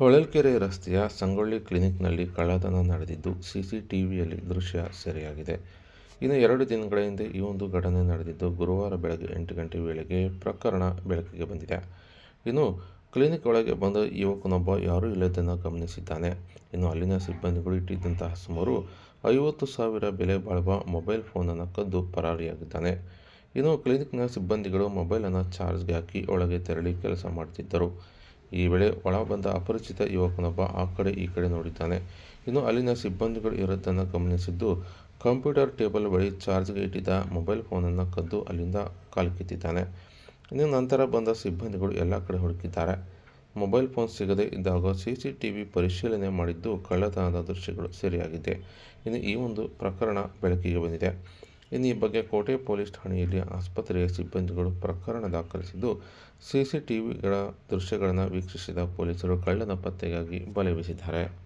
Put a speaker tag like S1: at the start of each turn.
S1: ಹೊಳಲ್ಕೆರೆ ರಸ್ತೆಯ ಸಂಗೊಳ್ಳಿ ಕ್ಲಿನಿಕ್ನಲ್ಲಿ ಕಳ್ಳತನ ನಡೆದಿದ್ದು ಸಿಸಿಟಿವಿಯಲ್ಲಿ ದೃಶ್ಯ ಸೆರೆಯಾಗಿದೆ. ಇನ್ನು ಎರಡು ದಿನಗಳ ಹಿಂದೆ ಈ ಒಂದು ಘಟನೆ ನಡೆದಿದ್ದು ಗುರುವಾರ ಬೆಳಗ್ಗೆ ಎಂಟು ಗಂಟೆ ವೇಳೆಗೆ ಪ್ರಕರಣ ಬೆಳಕಿಗೆ ಬಂದಿದೆ. ಇನ್ನು ಕ್ಲಿನಿಕ್ ಒಳಗೆ ಬಂದ ಯುವಕನೊಬ್ಬ ಯಾರೂ ಇಲ್ಲದನ್ನು ಗಮನಿಸಿದ್ದಾನೆ. ಇನ್ನು ಅಲ್ಲಿನ ಸಿಬ್ಬಂದಿಗಳು ಇಟ್ಟಿದ್ದಂತಹ ಸುಮಾರು ಐವತ್ತು ಸಾವಿರ ಬೆಲೆ ಬಾಳುವ ಮೊಬೈಲ್ ಫೋನನ್ನು ಕದ್ದು ಪರಾರಿಯಾಗಿದ್ದಾನೆ. ಇನ್ನು ಕ್ಲಿನಿಕ್ನ ಸಿಬ್ಬಂದಿಗಳು ಮೊಬೈಲನ್ನು ಚಾರ್ಜ್ಗೆ ಹಾಕಿ ಒಳಗೆ ತೆರಳಿ ಕೆಲಸ ಮಾಡುತ್ತಿದ್ದರು. ಈ ವೇಳೆ ಒಳ ಬಂದ ಅಪರಿಚಿತ ಯುವಕನೊಬ್ಬ ಆ ಕಡೆ ಈ ಕಡೆ ನೋಡಿದ್ದಾನೆ. ಇನ್ನು ಅಲ್ಲಿನ ಸಿಬ್ಬಂದಿಗಳು ಇರೋದನ್ನು ಗಮನಿಸಿದ್ದು, ಕಂಪ್ಯೂಟರ್ ಟೇಬಲ್ ಬಳಿ ಚಾರ್ಜ್ಗೆ ಇಟ್ಟಿದ್ದ ಮೊಬೈಲ್ ಫೋನನ್ನು ಕದ್ದು ಅಲ್ಲಿಂದ ಕಾಲ್ಕಿತ್ತಿದ್ದಾನೆ ಇನ್ನು ನಂತರ ಬಂದ ಸಿಬ್ಬಂದಿಗಳು ಎಲ್ಲ ಕಡೆ ಹುಡುಕಿದ್ದಾರೆ. ಮೊಬೈಲ್ ಫೋನ್ ಸಿಗದೆ ಇದ್ದಾಗ ಸಿ ಸಿ ಟಿ ವಿ ಪರಿಶೀಲನೆ ಮಾಡಿದ್ದು ಕಳ್ಳತನದ ದೃಶ್ಯಗಳು ಸೆರೆಯಾಗಿದೆ ಇನ್ನು ಈ ಒಂದು ಪ್ರಕರಣ ಬೆಳಕಿಗೆ ಬಂದಿದೆ. ಇನ್ನು ಈ ಬಗ್ಗೆ ಕೋಟೆ ಪೊಲೀಸ್ ಠಾಣೆಯಲ್ಲಿ ಆಸ್ಪತ್ರೆಯ ಸಿಬ್ಬಂದಿಗಳು ಪ್ರಕರಣ ದಾಖಲಿಸಿದ್ದು, ಸಿಸಿಟಿವಿಗಳ ದೃಶ್ಯಗಳನ್ನು ವೀಕ್ಷಿಸಿದ ಪೊಲೀಸರು ಕಳ್ಳನ ಪತ್ತೆಗಾಗಿ ಬಲೆ ಬೀಸಿದ್ದಾರೆ.